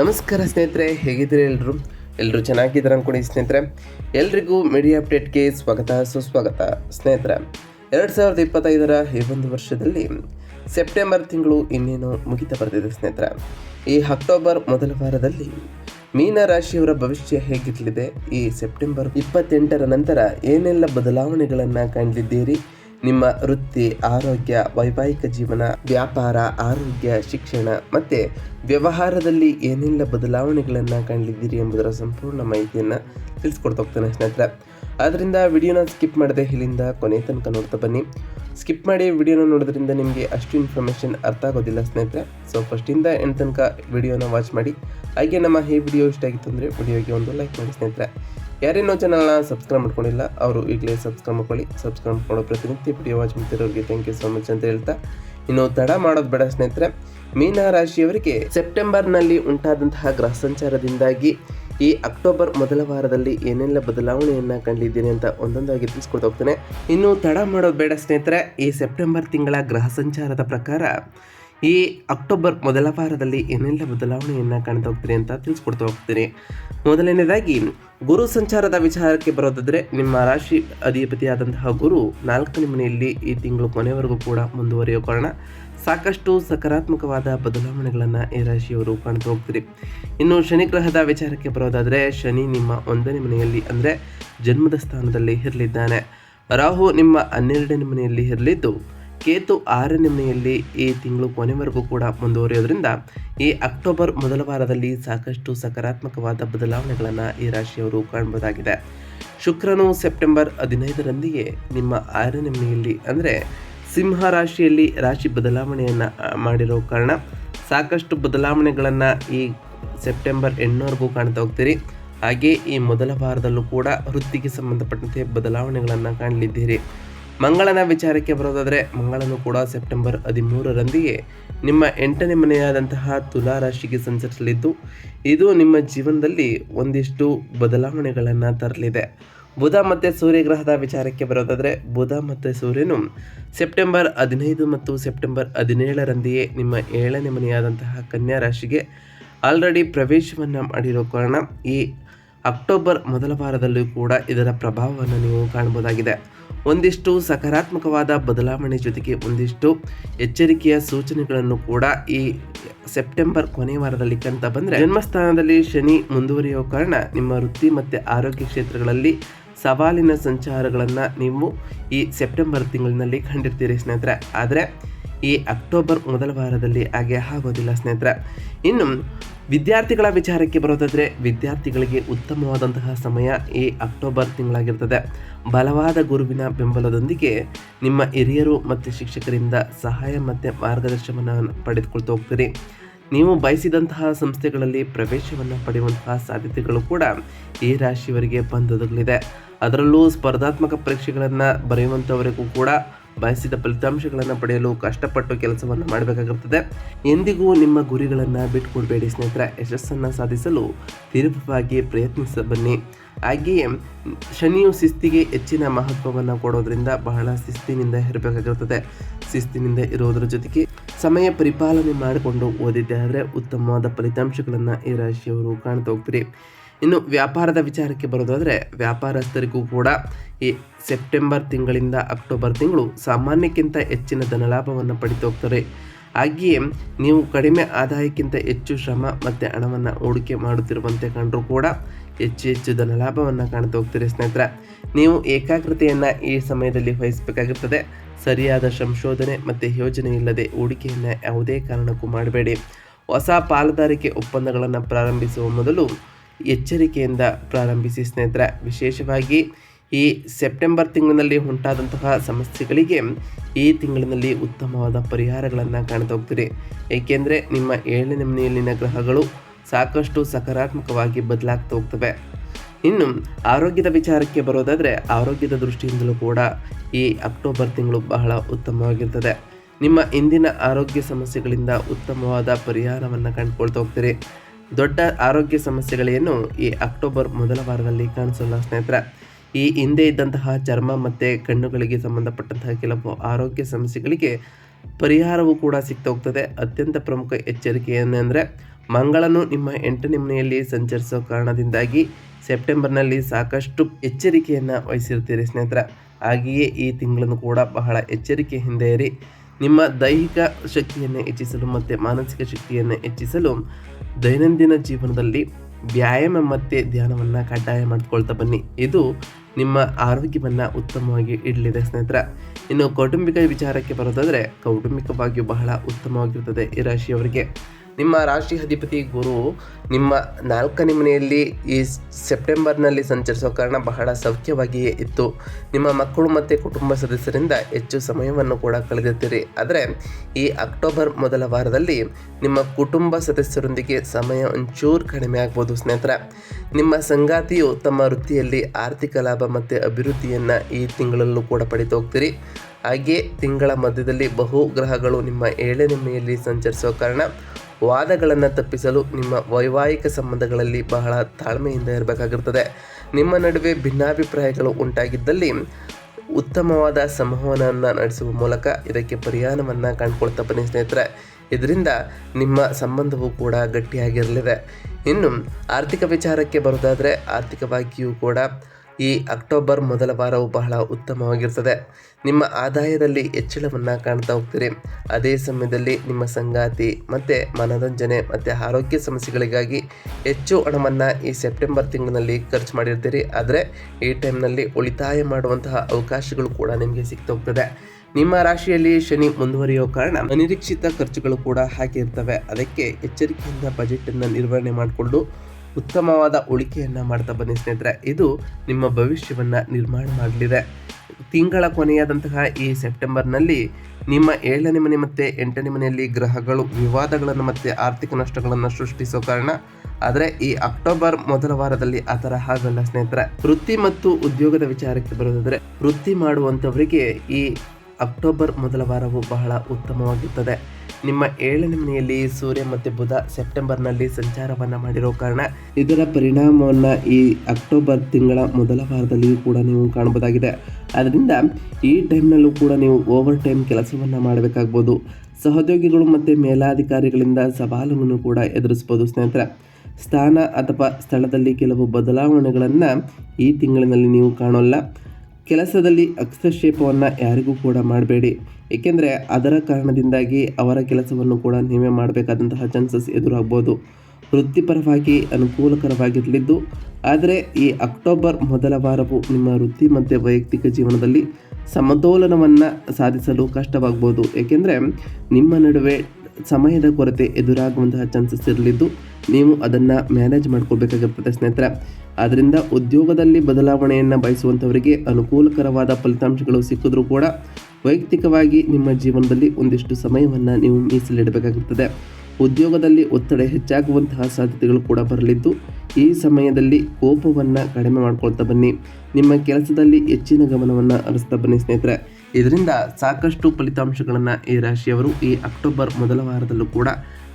ನಮಸ್ಕಾರ ಸ್ನೇಹಿತರೆ, ಹೇಗಿದ್ದೀರಿ ಎಲ್ಲರೂ ಎಲ್ಲರೂ ಚೆನ್ನಾಗಿದ್ದಾರೆ ಅಂದ್ಕೊಂಡು ಸ್ನೇಹಿತರೆ. ಎಲ್ರಿಗೂ ಮೀಡಿಯಾ ಅಪ್ಡೇಟ್ಗೆ ಸ್ವಾಗತ, ಸುಸ್ವಾಗತ. ಸ್ನೇಹಿತರೆ, ಎರಡು ಸಾವಿರದ ಇಪ್ಪತ್ತೈದರ ಈ ಒಂದು ವರ್ಷದಲ್ಲಿ ಸೆಪ್ಟೆಂಬರ್ ತಿಂಗಳು ಇನ್ನೇನು ಮುಗಿತಾ ಬರ್ತಿದೆ ಸ್ನೇಹಿತರೆ. ಈ ಅಕ್ಟೋಬರ್ ಮೊದಲ ವಾರದಲ್ಲಿ ಮೀನ ರಾಶಿಯವರ ಭವಿಷ್ಯ ಹೇಗಿರಲಿದೆ? ಈ ಸೆಪ್ಟೆಂಬರ್ ಇಪ್ಪತ್ತೆಂಟರ ನಂತರ ಏನೆಲ್ಲ ಬದಲಾವಣೆಗಳನ್ನು ಕಾಣಲಿದ್ದೀರಿ? ನಿಮ್ಮ ವೃತ್ತಿ, ಆರೋಗ್ಯ, ವೈವಾಹಿಕ ಜೀವನ, ವ್ಯಾಪಾರ, ಆರೋಗ್ಯ, ಶಿಕ್ಷಣ ಮತ್ತು ವ್ಯವಹಾರದಲ್ಲಿ ಏನೆಲ್ಲ ಬದಲಾವಣೆಗಳನ್ನು ಕಂಡಿದ್ದೀರಿ ಎಂಬುದರ ಸಂಪೂರ್ಣ ಮಾಹಿತಿಯನ್ನು ತಿಳಿಸ್ಕೊಡ್ತಾ ಹೋಗ್ತಾನೆ ಸ್ನೇಹಿತರೆ. ಆದ್ದರಿಂದ ವಿಡಿಯೋನ ಸ್ಕಿಪ್ ಮಾಡದೆ ಇಲ್ಲಿಂದ ಕೊನೆ ತನಕ ನೋಡ್ತಾ ಬನ್ನಿ. ಸ್ಕಿಪ್ ಮಾಡಿ ವಿಡಿಯೋನ ನೋಡೋದ್ರಿಂದ ನಿಮಗೆ ಅಷ್ಟು ಇನ್ಫಾರ್ಮೇಷನ್ ಅರ್ಥ ಆಗೋದಿಲ್ಲ ಸ್ನೇಹಿತರೆ. ಸೊ ಫಸ್ಟಿಂದ ಎಂಡ್ ತನಕ ವಿಡಿಯೋನ ವಾಚ್ ಮಾಡಿ. ಹಾಗೆ ನಮ್ಮ ಈ ವಿಡಿಯೋ ಇಷ್ಟ ಆಗಿತ್ತು ಅಂದರೆ ವಿಡಿಯೋಗೆ ಒಂದು ಲೈಕ್ ಮಾಡಿ ಸ್ನೇಹಿತರೆ. ಯಾರೇನೋ ಚಾನಲ್ನ ಸಬ್ಸ್ಕ್ರೈಬ್ ಮಾಡ್ಕೊಂಡಿಲ್ಲ, ಅವರು ಈಗಲೇ ಸಬ್ಸ್ಕ್ರೈಬ್ ಮಾಡ್ಕೊಳ್ಳಿ. ಸಬ್ಸ್ಕ್ರೈಬ್ ಮಾಡೋ ಪ್ರತಿನಿತ್ಯ ವಿಡಿಯೋ ವಾಚ್ ಮಾಡ್ತಿರೋರಿಗೆ ಥ್ಯಾಂಕ್ ಯು ಸೊ ಮಚ್ ಅಂತ ಹೇಳ್ತಾ, ಇನ್ನು ತಡ ಮಾಡೋದು ಬೇಡ ಸ್ನೇಹಿತರೆ. ಮೀನ ರಾಶಿಯವರಿಗೆ ಸೆಪ್ಟೆಂಬರ್ನಲ್ಲಿ ಉಂಟಾದಂತಹ ಗ್ರಹ ಸಂಚಾರದಿಂದಾಗಿ ಈ ಅಕ್ಟೋಬರ್ ಮೊದಲ ವಾರದಲ್ಲಿ ಏನೆಲ್ಲ ಬದಲಾವಣೆಯನ್ನು ಕಂಡಿದ್ದೀನಿ ಅಂತ ಒಂದೊಂದಾಗಿ ತಿಳಿಸ್ಕೊಳ್ತಾ ಹೋಗ್ತೇನೆ. ಇನ್ನು ತಡ ಮಾಡೋದು ಬೇಡ ಸ್ನೇಹಿತರೆ, ಈ ಸೆಪ್ಟೆಂಬರ್ ತಿಂಗಳ ಗ್ರಹ ಸಂಚಾರದ ಪ್ರಕಾರ ಈ ಅಕ್ಟೋಬರ್ ಮೊದಲ ವಾರದಲ್ಲಿ ಏನೆಲ್ಲ ಬದಲಾವಣೆಯನ್ನು ಕಾಣ್ತಾ ಹೋಗ್ತೀನಿ ಅಂತ ತಿಳಿಸ್ಕೊಡ್ತಾ ಹೋಗ್ತೀನಿ. ಮೊದಲನೇದಾಗಿ ಗುರು ಸಂಚಾರದ ವಿಚಾರಕ್ಕೆ ಬರೋದಾದರೆ ನಿಮ್ಮ ರಾಶಿ ಅಧಿಪತಿಯಾದಂತಹ ಗುರು ನಾಲ್ಕನೇ ಮನೆಯಲ್ಲಿ ಈ ತಿಂಗಳು ಕೊನೆವರೆಗೂ ಕೂಡ ಮುಂದುವರಿಯೋ ಕಾರಣ ಸಾಕಷ್ಟು ಸಕಾರಾತ್ಮಕವಾದ ಬದಲಾವಣೆಗಳನ್ನು ಈ ರಾಶಿಯವರು ಕಾಣ್ತಾ ಹೋಗ್ತೀರಿ ಇನ್ನು ಶನಿ ಗ್ರಹದ ವಿಚಾರಕ್ಕೆ ಬರೋದಾದರೆ ಶನಿ ನಿಮ್ಮ ಒಂದನೇ ಮನೆಯಲ್ಲಿ ಅಂದರೆ ಜನ್ಮದ ಸ್ಥಾನದಲ್ಲಿ ಇರಲಿದ್ದಾನೆ. ರಾಹು ನಿಮ್ಮ ಹನ್ನೆರಡನೇ ಮನೆಯಲ್ಲಿ ಇರಲಿದ್ದು ಕೇತು ಆರನೇ ಮನೆಯಲ್ಲಿ ಈ ತಿಂಗಳು ಕೊನೆವರೆಗೂ ಕೂಡ ಮುಂದುವರಿಯೋದ್ರಿಂದ ಈ ಅಕ್ಟೋಬರ್ ಮೊದಲ ವಾರದಲ್ಲಿ ಸಾಕಷ್ಟು ಸಕಾರಾತ್ಮಕವಾದ ಬದಲಾವಣೆಗಳನ್ನು ಈ ರಾಶಿಯವರು ಕಾಣಬಹುದಾಗಿದೆ ಶುಕ್ರನು ಸೆಪ್ಟೆಂಬರ್ ಹದಿನೈದರಂದಿಗೆ ನಿಮ್ಮ ಆರನೇ ಮನೆಯಲ್ಲಿ ಅಂದರೆ ಸಿಂಹ ರಾಶಿಯಲ್ಲಿ ರಾಶಿ ಬದಲಾವಣೆಯನ್ನು ಮಾಡಿರೋ ಕಾರಣ ಸಾಕಷ್ಟು ಬದಲಾವಣೆಗಳನ್ನು ಈ ಸೆಪ್ಟೆಂಬರ್ ಎಂಟುವರೆಗೂ ಕಾಣ್ತಾ ಹೋಗ್ತೀರಿ. ಹಾಗೆ ಈ ಮೊದಲ ವಾರದಲ್ಲೂ ಕೂಡ ವೃತ್ತಿಗೆ ಸಂಬಂಧಪಟ್ಟಂತೆ ಬದಲಾವಣೆಗಳನ್ನು ಕಾಣಲಿದ್ದೀರಿ. ಮಂಗಳನ ವಿಚಾರಕ್ಕೆ ಬರೋದಾದರೆ ಮಂಗಳನು ಕೂಡ ಸೆಪ್ಟೆಂಬರ್ ಹದಿಮೂರರಂದಿಗೆ ನಿಮ್ಮ ಎಂಟನೇ ಮನೆಯಾದಂತಹ ತುಲಾ ರಾಶಿಗೆ ಸಂಚರಿಸಲಿದ್ದು, ಇದು ನಿಮ್ಮ ಜೀವನದಲ್ಲಿ ಒಂದಿಷ್ಟು ಬದಲಾವಣೆಗಳನ್ನು ತರಲಿದೆ. ಬುಧ ಮತ್ತು ಸೂರ್ಯಗ್ರಹದ ವಿಚಾರಕ್ಕೆ ಬರೋದಾದರೆ ಬುಧ ಮತ್ತು ಸೂರ್ಯನು ಸೆಪ್ಟೆಂಬರ್ ಹದಿನೈದು ಮತ್ತು ಸೆಪ್ಟೆಂಬರ್ ಹದಿನೇಳರಂದೆಯೇ ನಿಮ್ಮ ಏಳನೇ ಮನೆಯಾದಂತಹ ಕನ್ಯಾ ರಾಶಿಗೆ ಆಲ್ರೆಡಿ ಪ್ರವೇಶವನ್ನು ಮಾಡಿರೋ ಕಾರಣ ಈ ಅಕ್ಟೋಬರ್ ಮೊದಲ ವಾರದಲ್ಲೂ ಕೂಡ ಇದರ ಪ್ರಭಾವವನ್ನು ನೀವು ಕಾಣಬಹುದಾಗಿದೆ ಒಂದಿಷ್ಟು ಸಕಾರಾತ್ಮಕವಾದ ಬದಲಾವಣೆ ಜೊತೆಗೆ ಒಂದಿಷ್ಟು ಎಚ್ಚರಿಕೆಯ ಸೂಚನೆಗಳನ್ನು ಕೂಡ ಈ ಸೆಪ್ಟೆಂಬರ್ ಕೊನೆಯ ವಾರದಲ್ಲಿ ಕಂತ ಬಂದರೆ ಜನ್ಮಸ್ಥಾನದಲ್ಲಿ ಶನಿ ಮುಂದುವರಿಯೋ ಕಾರಣ ನಿಮ್ಮ ವೃತ್ತಿ ಮತ್ತು ಆರೋಗ್ಯ ಕ್ಷೇತ್ರಗಳಲ್ಲಿ ಸವಾಲಿನ ಸಂಚಾರಗಳನ್ನು ನೀವು ಈ ಸೆಪ್ಟೆಂಬರ್ ತಿಂಗಳಿನಲ್ಲಿ ಕಂಡಿರ್ತೀರಿ ಸ್ನೇಹಿತರೆ. ಆದರೆ ಈ ಅಕ್ಟೋಬರ್ ಮೊದಲ ವಾರದಲ್ಲಿ ಹಾಗೆ ಆಗೋದಿಲ್ಲ ಸ್ನೇಹಿತರೆ. ಇನ್ನು ವಿದ್ಯಾರ್ಥಿಗಳ ವಿಚಾರಕ್ಕೆ ಬರೋದಾದರೆ ವಿದ್ಯಾರ್ಥಿಗಳಿಗೆ ಉತ್ತಮವಾದಂತಹ ಸಮಯ ಈ ಅಕ್ಟೋಬರ್ ತಿಂಗಳಾಗಿರ್ತದೆ. ಬಲವಾದ ಗುರುವಿನ ಬೆಂಬಲದೊಂದಿಗೆ ನಿಮ್ಮ ಹಿರಿಯರು ಮತ್ತು ಶಿಕ್ಷಕರಿಂದ ಸಹಾಯ ಮತ್ತು ಮಾರ್ಗದರ್ಶನವನ್ನು ಪಡೆದುಕೊಳ್ತಾ ಹೋಗ್ತೀರಿ. ನೀವು ಬಯಸಿದಂತಹ ಸಂಸ್ಥೆಗಳಲ್ಲಿ ಪ್ರವೇಶವನ್ನು ಪಡೆಯುವಂತಹ ಸಾಧ್ಯತೆಗಳು ಕೂಡ ಈ ರಾಶಿಯವರಿಗೆ ಬಂದೊದಗಲಿದೆ. ಅದರಲ್ಲೂ ಸ್ಪರ್ಧಾತ್ಮಕ ಪರೀಕ್ಷೆಗಳನ್ನು ಬರೆಯುವಂಥವರಿಗೂ ಕೂಡ ಬಯಸಿದ ಫಲಿತಾಂಶಗಳನ್ನು ಪಡೆಯಲು ಕಷ್ಟಪಟ್ಟು ಕೆಲಸವನ್ನು ಮಾಡಬೇಕಾಗುತ್ತದೆ. ಎಂದಿಗೂ ನಿಮ್ಮ ಗುರಿಗಳನ್ನು ಬಿಟ್ಟುಕೊಡಬೇಡಿ ಸ್ನೇಹಿತರೆ. ಯಶಸ್ಸನ್ನು ಸಾಧಿಸಲು ತೀರ್ಪವಾಗಿ ಪ್ರಯತ್ನಿಸ ಬನ್ನಿ. ಹಾಗೆಯೇ ಶನಿಯು ಶಿಸ್ತಿಗೆ ಹೆಚ್ಚಿನ ಮಹತ್ವವನ್ನು ಕೊಡೋದ್ರಿಂದ ಬಹಳ ಶಿಸ್ತಿನಿಂದ ಇರಬೇಕಾಗಿರುತ್ತದೆ. ಶಿಸ್ತಿನಿಂದ ಇರೋದ್ರ ಜೊತೆಗೆ ಸಮಯ ಪರಿಪಾಲನೆ ಮಾಡಿಕೊಂಡು ಓದಿದ್ದೆ ಆದರೆ ಉತ್ತಮವಾದ ಫಲಿತಾಂಶಗಳನ್ನು ಈ ರಾಶಿಯವರು ಕಾಣ್ತಾ ಹೋಗ್ತೀರಿ. ಇನ್ನು ವ್ಯಾಪಾರದ ವಿಚಾರಕ್ಕೆ ಬರೋದಾದರೆ ವ್ಯಾಪಾರಸ್ಥರಿಗೂ ಕೂಡ ಈ ಸೆಪ್ಟೆಂಬರ್ ತಿಂಗಳಿಂದ ಅಕ್ಟೋಬರ್ ತಿಂಗಳು ಸಾಮಾನ್ಯಕ್ಕಿಂತ ಹೆಚ್ಚಿನ ಧನಲಾಭವನ್ನು ಪಡಿತು ಹೋಗ್ತಾರೆ ಹಾಗೆಯೇ ನೀವು ಕಡಿಮೆ ಆದಾಯಕ್ಕಿಂತ ಹೆಚ್ಚು ಶ್ರಮ ಮತ್ತು ಹಣವನ್ನು ಹೂಡಿಕೆ ಮಾಡುತ್ತಿರುವಂತೆ ಕಂಡರೂ ಕೂಡ ಹೆಚ್ಚು ಹೆಚ್ಚು ಧನಲಾಭವನ್ನು ಕಾಣ್ತಾ ಹೋಗ್ತೀರಿ ಸ್ನೇಹಿತರೆ. ನೀವು ಏಕಾಗ್ರತೆಯನ್ನು ಈ ಸಮಯದಲ್ಲಿ ವಹಿಸಬೇಕಾಗುತ್ತದೆ ಸರಿಯಾದ ಸಂಶೋಧನೆ ಮತ್ತು ಯೋಜನೆ ಇಲ್ಲದೆ ಹೂಡಿಕೆಯನ್ನು ಯಾವುದೇ ಕಾರಣಕ್ಕೂ ಮಾಡಬೇಡಿ. ಹೊಸ ಪಾಲುದಾರಿಕೆ ಒಪ್ಪಂದಗಳನ್ನು ಪ್ರಾರಂಭಿಸುವ ಮೊದಲು ಎಚ್ಚರಿಕೆಯಿಂದ ಪ್ರಾರಂಭಿಸಿ ಸ್ನೇಹಿತರೆ. ವಿಶೇಷವಾಗಿ ಈ ಸೆಪ್ಟೆಂಬರ್ ತಿಂಗಳಿನಲ್ಲಿ ಉಂಟಾದಂತಹ ಸಮಸ್ಯೆಗಳಿಗೆ ಈ ತಿಂಗಳಿನಲ್ಲಿ ಉತ್ತಮವಾದ ಪರಿಹಾರಗಳನ್ನು ಕಾಣ್ತಾ ಹೋಗ್ತೀರಿ. ಏಕೆಂದರೆ ನಿಮ್ಮ ಏಳನೇ ಮನೆಯಲ್ಲಿನ ಗ್ರಹಗಳು ಸಾಕಷ್ಟು ಸಕಾರಾತ್ಮಕವಾಗಿ ಬದಲಾಗ್ತಾ ಹೋಗ್ತವೆ. ಇನ್ನು ಆರೋಗ್ಯದ ವಿಚಾರಕ್ಕೆ ಬರೋದಾದರೆ ಆರೋಗ್ಯದ ದೃಷ್ಟಿಯಿಂದಲೂ ಕೂಡ ಈ ಅಕ್ಟೋಬರ್ ತಿಂಗಳು ಬಹಳ ಉತ್ತಮವಾಗಿರ್ತದೆ. ನಿಮ್ಮ ಇಂದಿನ ಆರೋಗ್ಯ ಸಮಸ್ಯೆಗಳಿಂದ ಉತ್ತಮವಾದ ಪರಿಹಾರವನ್ನು ಕಂಡುಕೊಳ್ತಾ ಹೋಗ್ತೀರಿ. ದೊಡ್ಡ ಆರೋಗ್ಯ ಸಮಸ್ಯೆಗಳೇನು ಈ ಅಕ್ಟೋಬರ್ ಮೊದಲ ವಾರದಲ್ಲಿ ಕಾಣಿಸೋಲ್ಲ ಸ್ನೇಹಿತರ. ಈ ಹಿಂದೆ ಇದ್ದಂತಹ ಚರ್ಮ ಮತ್ತು ಕಣ್ಣುಗಳಿಗೆ ಸಂಬಂಧಪಟ್ಟಂತಹ ಕೆಲವು ಆರೋಗ್ಯ ಸಮಸ್ಯೆಗಳಿಗೆ ಪರಿಹಾರವೂ ಕೂಡ ಸಿಗ್ತಾ ಹೋಗ್ತದೆ. ಅತ್ಯಂತ ಪ್ರಮುಖ ಎಚ್ಚರಿಕೆ ಏನಂದರೆ ಮಂಗಳನು ನಿಮ್ಮ ಎಂಟನೇ ಮನೆಯಲ್ಲಿ ಸಂಚರಿಸೋ ಕಾರಣದಿಂದಾಗಿ ಸೆಪ್ಟೆಂಬರ್ನಲ್ಲಿ ಸಾಕಷ್ಟು ಎಚ್ಚರಿಕೆಯನ್ನು ವಹಿಸಿರ್ತೀರಿ ಸ್ನೇಹಿತರ. ಹಾಗೆಯೇ ಈ ತಿಂಗಳನ್ನು ಕೂಡ ಬಹಳ ಎಚ್ಚರಿಕೆ ಇರಿ. ನಿಮ್ಮ ದೈಹಿಕ ಶಕ್ತಿಯನ್ನು ಹೆಚ್ಚಿಸಲು ಮತ್ತು ಮಾನಸಿಕ ಶಕ್ತಿಯನ್ನು ಹೆಚ್ಚಿಸಲು ದೈನಂದಿನ ಜೀವನದಲ್ಲಿ ವ್ಯಾಯಾಮ ಮತ್ತು ಧ್ಯಾನವನ್ನು ಕಡ್ಡಾಯ ಮಾಡಿಕೊಳ್ತಾ ಬನ್ನಿ. ಇದು ನಿಮ್ಮ ಆರೋಗ್ಯವನ್ನು ಉತ್ತಮವಾಗಿ ಇಡಲಿದೆ ಸ್ನೇಹಿತರ. ಇನ್ನು ಕೌಟುಂಬಿಕ ವಿಚಾರಕ್ಕೆ ಬರೋದಾದರೆ ಕೌಟುಂಬಿಕವಾಗಿಯೂ ಬಹಳ ಉತ್ತಮವಾಗಿರುತ್ತದೆ ಈ ರಾಶಿಯವರಿಗೆ. ನಿಮ್ಮ ರಾಷ್ಟ್ರೀಯ ಅಧಿಪತಿ ಗುರು ನಿಮ್ಮ ನಾಲ್ಕನೇ ಮನೆಯಲ್ಲಿ ಈ ಸೆಪ್ಟೆಂಬರ್ನಲ್ಲಿ ಸಂಚರಿಸೋ ಕಾರಣ ಬಹಳ ಸೌಖ್ಯವಾಗಿಯೇ ಇತ್ತು. ನಿಮ್ಮ ಮಕ್ಕಳು ಮತ್ತು ಕುಟುಂಬ ಸದಸ್ಯರಿಂದ ಹೆಚ್ಚು ಸಮಯವನ್ನು ಕೂಡ ಕಳೆದಿರ್ತೀರಿ ಆದರೆ ಈ ಅಕ್ಟೋಬರ್ ಮೊದಲ ವಾರದಲ್ಲಿ ನಿಮ್ಮ ಕುಟುಂಬ ಸದಸ್ಯರೊಂದಿಗೆ ಸಮಯ ಒಂಚೂರು ಕಡಿಮೆ ಆಗ್ಬೋದು ಸ್ನೇಹಿತರ. ನಿಮ್ಮ ಸಂಗಾತಿಯು ತಮ್ಮ ವೃತ್ತಿಯಲ್ಲಿ ಆರ್ಥಿಕ ಲಾಭ ಮತ್ತು ಅಭಿವೃದ್ಧಿಯನ್ನು ಈ ತಿಂಗಳಲ್ಲೂ ಕೂಡ ಪಡೆದು ಹೋಗ್ತೀರಿ. ಹಾಗೆಯೇ ತಿಂಗಳ ಮಧ್ಯದಲ್ಲಿ ಬಹು ಗ್ರಹಗಳು ನಿಮ್ಮ ಏಳನೇ ಮನೆಯಲ್ಲಿ ಸಂಚರಿಸೋ ಕಾರಣ ವಾದಗಳನ್ನು ತಪ್ಪಿಸಲು ನಿಮ್ಮ ವೈವಾಹಿಕ ಸಂಬಂಧಗಳಲ್ಲಿ ಬಹಳ ತಾಳ್ಮೆಯಿಂದ ಇರಬೇಕಾಗಿರ್ತದೆ ನಿಮ್ಮ ನಡುವೆ ಭಿನ್ನಾಭಿಪ್ರಾಯಗಳು ಉಂಟಾಗಿದ್ದಲ್ಲಿ ಉತ್ತಮವಾದ ಸಂವಹನವನ್ನು ನಡೆಸುವ ಮೂಲಕ ಇದಕ್ಕೆ ಪರಿಹಾರವನ್ನು ಕಂಡುಕೊಳ್ತಾ ಬನ್ನಿ ಸ್ನೇಹಿತರೆ. ಇದರಿಂದ ನಿಮ್ಮ ಸಂಬಂಧವು ಕೂಡ ಗಟ್ಟಿಯಾಗಿರಲಿದೆ. ಇನ್ನು ಆರ್ಥಿಕ ವಿಚಾರಕ್ಕೆ ಬರೋದಾದರೆ ಆರ್ಥಿಕವಾಗಿಯೂ ಕೂಡ ಈ ಅಕ್ಟೋಬರ್ ಮೊದಲ ವಾರವು ಬಹಳ ಉತ್ತಮವಾಗಿರ್ತದೆ ನಿಮ್ಮ ಆದಾಯದಲ್ಲಿ ಹೆಚ್ಚಳವನ್ನು ಕಾಣ್ತಾ ಹೋಗ್ತೀರಿ. ಅದೇ ಸಮಯದಲ್ಲಿ ನಿಮ್ಮ ಸಂಗಾತಿ, ಮತ್ತು ಮನೋರಂಜನೆ, ಮತ್ತು ಆರೋಗ್ಯ ಸಮಸ್ಯೆಗಳಿಗಾಗಿ ಹೆಚ್ಚು ಹಣವನ್ನು ಈ ಸೆಪ್ಟೆಂಬರ್ ತಿಂಗಳಿನಲ್ಲಿ ಖರ್ಚು ಮಾಡಿರ್ತೀರಿ. ಆದರೆ ಈ ಟೈಮ್ನಲ್ಲಿ ಉಳಿತಾಯ ಮಾಡುವಂತಹ ಅವಕಾಶಗಳು ಕೂಡ ನಿಮಗೆ ಸಿಗ್ತಾ ಹೋಗ್ತದೆ. ನಿಮ್ಮ ರಾಶಿಯಲ್ಲಿ ಶನಿ ಮುಂದುವರಿಯೋ ಕಾರಣ ಅನಿರೀಕ್ಷಿತ ಖರ್ಚುಗಳು ಕೂಡ ಹಾಕಿರ್ತವೆ ಅದಕ್ಕೆ ಎಚ್ಚರಿಕೆಯಿಂದ ಬಜೆಟನ್ನು ನಿರ್ವಹಣೆ ಮಾಡಿಕೊಂಡು ಉತ್ತಮವಾದ ಉಳಿಕೆಯನ್ನು ಮಾಡ್ತಾ ಬನ್ನಿ ಸ್ನೇಹಿತರೆ. ಇದು ನಿಮ್ಮ ಭವಿಷ್ಯವನ್ನು ನಿರ್ಮಾಣ ಮಾಡಲಿದೆ. ತಿಂಗಳ ಕೊನೆಯಾದಂತಹ ಈ ಸೆಪ್ಟೆಂಬರ್ನಲ್ಲಿ ನಿಮ್ಮ ಏಳನೇ ಮನೆ ಮತ್ತು ಎಂಟನೇ ಮನೆಯಲ್ಲಿ ಗ್ರಹಗಳು, ವಿವಾದಗಳನ್ನು ಮತ್ತು ಆರ್ಥಿಕ ನಷ್ಟಗಳನ್ನು ಸೃಷ್ಟಿಸೋ ಕಾರಣ, ಆದರೆ ಈ ಅಕ್ಟೋಬರ್ ಮೊದಲ ವಾರದಲ್ಲಿ ಆ ಥರ ಹಾಗಲ್ಲ ಸ್ನೇಹಿತರೆ. ವೃತ್ತಿ ಮತ್ತು ಉದ್ಯೋಗದ ವಿಚಾರಕ್ಕೆ ಬರೋದಾದರೆ, ವೃತ್ತಿ ಮಾಡುವಂಥವರಿಗೆ ಈ ಅಕ್ಟೋಬರ್ ಮೊದಲ ವಾರವು ಬಹಳ ಉತ್ತಮವಾಗಿರ್ತದೆ ನಿಮ್ಮ ಏಳನೇ ಮನೆಯಲ್ಲಿ ಸೂರ್ಯ ಮತ್ತು ಬುಧ ಸೆಪ್ಟೆಂಬರ್ನಲ್ಲಿ ಸಂಚಾರವನ್ನು ಮಾಡಿರೋ ಕಾರಣ ಇದರ ಪರಿಣಾಮವನ್ನು ಈ ಅಕ್ಟೋಬರ್ ತಿಂಗಳ ಮೊದಲ ವಾರದಲ್ಲಿಯೂ ಕೂಡ ನೀವು ಕಾಣಬಹುದಾಗಿದೆ. ಆದ್ದರಿಂದ ಈ ಟೈಮ್ನಲ್ಲೂ ಕೂಡ ನೀವು ಓವರ್ ಟೈಮ್ ಕೆಲಸವನ್ನು ಮಾಡಬೇಕಾಗ್ಬೋದು. ಸಹೋದ್ಯೋಗಿಗಳು ಮತ್ತು ಮೇಲಾಧಿಕಾರಿಗಳಿಂದ ಸವಾಲುಗಳನ್ನು ಕೂಡ ಎದುರಿಸ್ಬೋದು ಸ್ನೇಹಿತರೆ. ಸ್ಥಾನ ಅಥವಾ ಸ್ಥಳದಲ್ಲಿ ಕೆಲವು ಬದಲಾವಣೆಗಳನ್ನು ಈ ತಿಂಗಳಿನಲ್ಲಿ ನೀವು ಕಾಣೋಲ್ಲ. ಕೆಲಸದಲ್ಲಿ ಹಸ್ತಕ್ಷೇಪವನ್ನು ಯಾರಿಗೂ ಕೂಡ ಮಾಡಬೇಡಿ. ಏಕೆಂದರೆ ಅದರ ಕಾರಣದಿಂದಾಗಿ ಅವರ ಕೆಲಸವನ್ನು ಕೂಡ ನೀವೇ ಮಾಡಬೇಕಾದಂತಹ ಚಾನ್ಸಸ್ ಎದುರಾಗ್ಬೋದು. ವೃತ್ತಿಪರವಾಗಿ ಅನುಕೂಲಕರವಾಗಿರಲಿದ್ದು, ಆದರೆ ಈ ಅಕ್ಟೋಬರ್ ಮೊದಲ ವಾರವು ನಿಮ್ಮ ವೃತ್ತಿ ಮತ್ತು ವೈಯಕ್ತಿಕ ಜೀವನದಲ್ಲಿ ಸಮತೋಲನವನ್ನು ಸಾಧಿಸಲು ಕಷ್ಟವಾಗ್ಬೋದು. ಏಕೆಂದರೆ ನಿಮ್ಮ ನಡುವೆ ಸಮಯದ ಕೊರತೆ ಎದುರಾಗುವಂತಹ ಚಾನ್ಸಸ್ ಇರಲಿದ್ದು, ನೀವು ಅದನ್ನು ಮ್ಯಾನೇಜ್ ಮಾಡ್ಕೋಬೇಕಾಗಿರ್ತದೆ ಸ್ನೇಹಿತರೆ. ಆದ್ದರಿಂದ ಉದ್ಯೋಗದಲ್ಲಿ ಬದಲಾವಣೆಯನ್ನು ಬಯಸುವಂಥವರಿಗೆ ಅನುಕೂಲಕರವಾದ ಫಲಿತಾಂಶಗಳು ಸಿಕ್ಕಿದ್ರೂ ಕೂಡ, ವೈಯಕ್ತಿಕವಾಗಿ ನಿಮ್ಮ ಜೀವನದಲ್ಲಿ ಒಂದಿಷ್ಟು ಸಮಯವನ್ನು ನೀವು ಮೀಸಲಿಡಬೇಕಾಗುತ್ತದೆ. ಉದ್ಯೋಗದಲ್ಲಿ ಒತ್ತಡ ಹೆಚ್ಚಾಗುವಂತಹ ಸಾಧ್ಯತೆಗಳು ಕೂಡ ಬರಲಿದ್ದು, ಈ ಸಮಯದಲ್ಲಿ ಕೋಪವನ್ನು ಕಡಿಮೆ ಮಾಡ್ಕೊಳ್ತಾ ಬನ್ನಿ. ನಿಮ್ಮ ಕೆಲಸದಲ್ಲಿ ಹೆಚ್ಚಿನ ಗಮನವನ್ನು ಅರಿಸ್ತಾ ಬನ್ನಿ ಸ್ನೇಹಿತರೆ. ಇದರಿಂದ ಸಾಕಷ್ಟು ಫಲಿತಾಂಶಗಳನ್ನು ಈ ರಾಶಿಯವರು ಈ ಅಕ್ಟೋಬರ್ ಮೊದಲ ವಾರದಲ್ಲೂ ಕೂಡ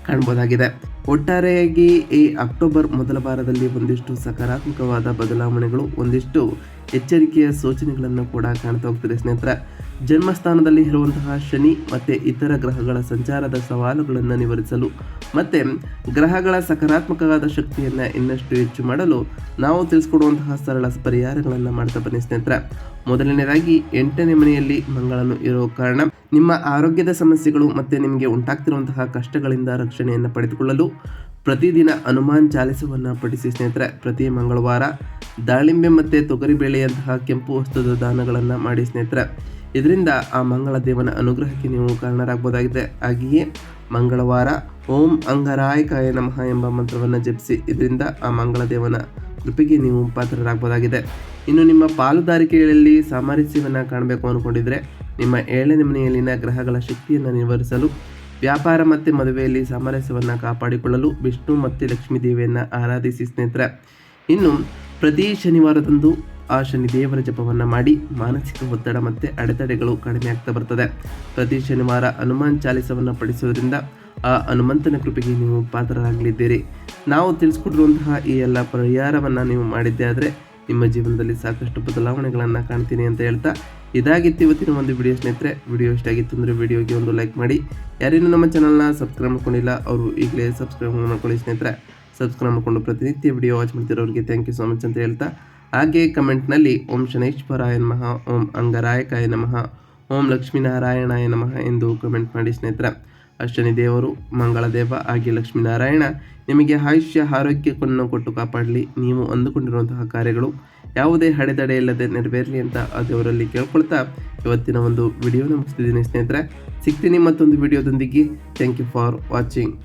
ಕಾಣ್ಬೋದಾಗಿದೆ. ಒಟ್ಟಾರೆಯಾಗಿ ಈ ಅಕ್ಟೋಬರ್ ಮೊದಲ ವಾರದಲ್ಲಿ ಒಂದಿಷ್ಟು ಸಕಾರಾತ್ಮಕವಾದ ಬದಲಾವಣೆಗಳು, ಒಂದಿಷ್ಟು ಎಚ್ಚರಿಕೆಯ ಸೂಚನೆಗಳನ್ನು ಕೂಡ ಕಾಣ್ತಾ ಹೋಗ್ತದೆ ಸ್ನೇಹಿತರೆ. ಜನ್ಮಸ್ಥಾನದಲ್ಲಿ ಇರುವಂತಹ ಶನಿ ಮತ್ತು ಇತರ ಗ್ರಹಗಳ ಸಂಚಾರದ ಸವಾಲುಗಳನ್ನು ನಿವಾರಿಸಲು ಮತ್ತು ಗ್ರಹಗಳ ಸಕಾರಾತ್ಮಕವಾದ ಶಕ್ತಿಯನ್ನು ಇನ್ನಷ್ಟು ಹೆಚ್ಚು ಮಾಡಲು ನಾವು ತಿಳಿಸ್ಕೊಡುವಂತಹ ಸರಳ ಪರಿಹಾರಗಳನ್ನು ಮಾಡ್ತಾ ಬನ್ನಿ ಸ್ನೇಹಿತರೆ. ಮೊದಲನೇದಾಗಿ ಎಂಟನೇ ಮನೆಯಲ್ಲಿ ಮಂಗಳನು ಇರೋ ಕಾರಣ ನಿಮ್ಮ ಆರೋಗ್ಯದ ಸಮಸ್ಯೆಗಳು ಮತ್ತು ನಿಮಗೆ ಉಂಟಾಗ್ತಿರುವಂತಹ ಕಷ್ಟಗಳಿಂದ ರಕ್ಷಣೆಯನ್ನು ಪಡೆದುಕೊಳ್ಳಲು ಪ್ರತಿದಿನ ಅನುಮಾನ್ ಚಾಲಿಸವನ್ನು ಪಡಿಸಿ ಸ್ನೇಹಿತರೆ. ಪ್ರತಿ ಮಂಗಳವಾರ ದಾಳಿಂಬೆ ಮತ್ತು ತೊಗರಿಬೇಳೆಯಂತಹ ಕೆಂಪು ವಸ್ತುದ ದಾನಗಳನ್ನು ಮಾಡಿ ಸ್ನೇಹಿತರೆ. ಇದರಿಂದ ಆ ಮಂಗಳ ದೇವನ ಅನುಗ್ರಹಕ್ಕೆ ನೀವು ಕಾರಣರಾಗಬಹುದಾಗಿದೆ. ಹಾಗೆಯೇ ಮಂಗಳವಾರ ಓಂ ಅಂಗರಾಯಕಾಯ ನಮಃ ಎಂಬ ಮಂತ್ರವನ್ನು ಜಪಿಸಿ ಇದರಿಂದ ಆ ಮಂಗಳ ದೇವನ ಕೃಪೆಗೆ ನೀವು ಪಾತ್ರರಾಗಬಹುದಾಗಿದೆ. ಇನ್ನು ನಿಮ್ಮ ಪಾಲುದಾರಿಕೆಗಳಲ್ಲಿ ಸಾಮರಸ್ಯವನ್ನು ಕಾಣಬೇಕು ಅಂದ್ಕೊಂಡಿದ್ರೆ ನಿಮ್ಮ ಏಳನೇ ಮನೆಯಲ್ಲಿನ ಗ್ರಹಗಳ ಶಕ್ತಿಯನ್ನು ನಿರ್ವಹಿಸಲು ವ್ಯಾಪಾರ ಮತ್ತು ಮದುವೆಯಲ್ಲಿ ಸಾಮರಸ್ಯವನ್ನು ಕಾಪಾಡಿಕೊಳ್ಳಲು ವಿಷ್ಣು ಮತ್ತು ಲಕ್ಷ್ಮೀ ದೇವಿಯನ್ನು ಆರಾಧಿಸಿ ಸ್ನೇಹಿತರೆ. ಇನ್ನು ಪ್ರತಿ ಶನಿವಾರದಂದು ಆ ಶನಿ ದೇವರ ಜಪವನ್ನು ಮಾಡಿ ಮಾನಸಿಕ ಒತ್ತಡ ಮತ್ತು ಅಡೆತಡೆಗಳು ಕಡಿಮೆ ಆಗ್ತಾ ಬರ್ತದೆ. ಪ್ರತಿ ಶನಿವಾರ ಹನುಮಾನ್ ಚಾಲಿಸವನ್ನು ಪಡಿಸೋದ್ರಿಂದ ಆ ಹನುಮಂತನ ಕೃಪೆಗೆ ನೀವು ಪಾತ್ರರಾಗಲಿದ್ದೀರಿ. ನಾವು ತಿಳಿಸ್ಕೊಟ್ಟಿರುವಂತಹ ಈ ಎಲ್ಲ ಪರಿಹಾರವನ್ನು ನೀವು ಮಾಡಿದ್ದೇ ಆದರೆ ನಿಮ್ಮ ಜೀವನದಲ್ಲಿ ಸಾಕಷ್ಟು ಬದಲಾವಣೆಗಳನ್ನು ಕಾಣ್ತೀನಿ ಅಂತ ಹೇಳ್ತಾ ಇದಾಗಿತ್ತು ಇವತ್ತಿನ ಒಂದು ವಿಡಿಯೋ ಸ್ನೇಹಿತರೆ. ವಿಡಿಯೋ ಇಷ್ಟ ಆಗಿತ್ತು ಅಂದರೆ ವಿಡಿಯೋಗೆ ಒಂದು ಲೈಕ್ ಮಾಡಿ. ಯಾರೇನು ನಮ್ಮ ಚಾನಲ್ನ ಸಬ್ಸ್ಕ್ರೈಬ್ ಮಾಡ್ಕೊಂಡಿಲ್ಲ, ಅವರು ಈಗಲೇ ಸಬ್ಸ್ಕ್ರೈಬ್ ಮಾಡ್ಕೊಳ್ಳಿ ಸ್ನೇಹಿತರೆ. ಸಬ್ಸ್ಕ್ರೈಬ್ ಮಾಡಿಕೊಂಡು ಪ್ರತಿನಿತ್ಯ ವಿಡಿಯೋ ವಾಚ್ ಮಾಡ್ತಿರೋರಿಗೆ ಥ್ಯಾಂಕ್ ಯು ಸೊ ಮಚ್ ಅಂತ ಹೇಳ್ತಾ ಹಾಗೆ ಕಮೆಂಟ್ನಲ್ಲಿ ಓಂ ಶನೇಶ್ವರಾಯ ನಮಃ, ಓಂ ಅಂಗರಾಯಕಾಯ ನಮಃ, ಓಂ ಲಕ್ಷ್ಮೀನಾರಾಯಣಾಯ ನಮಃ ಎಂದು ಕಮೆಂಟ್ ಮಾಡಿ ಸ್ನೇಹಿತರೆ. ಅಷ್ಟನಿ ದೇವರು ಮಂಗಳ ದೇವ ಹಾಗೆ ಲಕ್ಷ್ಮೀನಾರಾಯಣ, ನಿಮಗೆ ಆಯುಷ್ಯ ಆರೋಗ್ಯವನ್ನು ಕೊಟ್ಟು ಕಾಪಾಡಲಿ. ನೀವು ಅಂದುಕೊಂಡಿರುವಂತಹ ಕಾರ್ಯಗಳು ಯಾವುದೇ ಹಡೆದಡೆ ಇಲ್ಲದೆ ನೆರವೇರಲಿ ಅಂತ ಆ ದೇವರಲ್ಲಿ ಕೇಳ್ಕೊಳ್ತಾ ಇವತ್ತಿನ ಒಂದು ವಿಡಿಯೋನ ಮುಗಿಸ್ತಿದ್ದೀನಿ ಸ್ನೇಹಿತರೆ. ಸಿಗ್ತೀನಿ ಮತ್ತೊಂದು ವಿಡಿಯೋದೊಂದಿಗೆ. Thank you for watching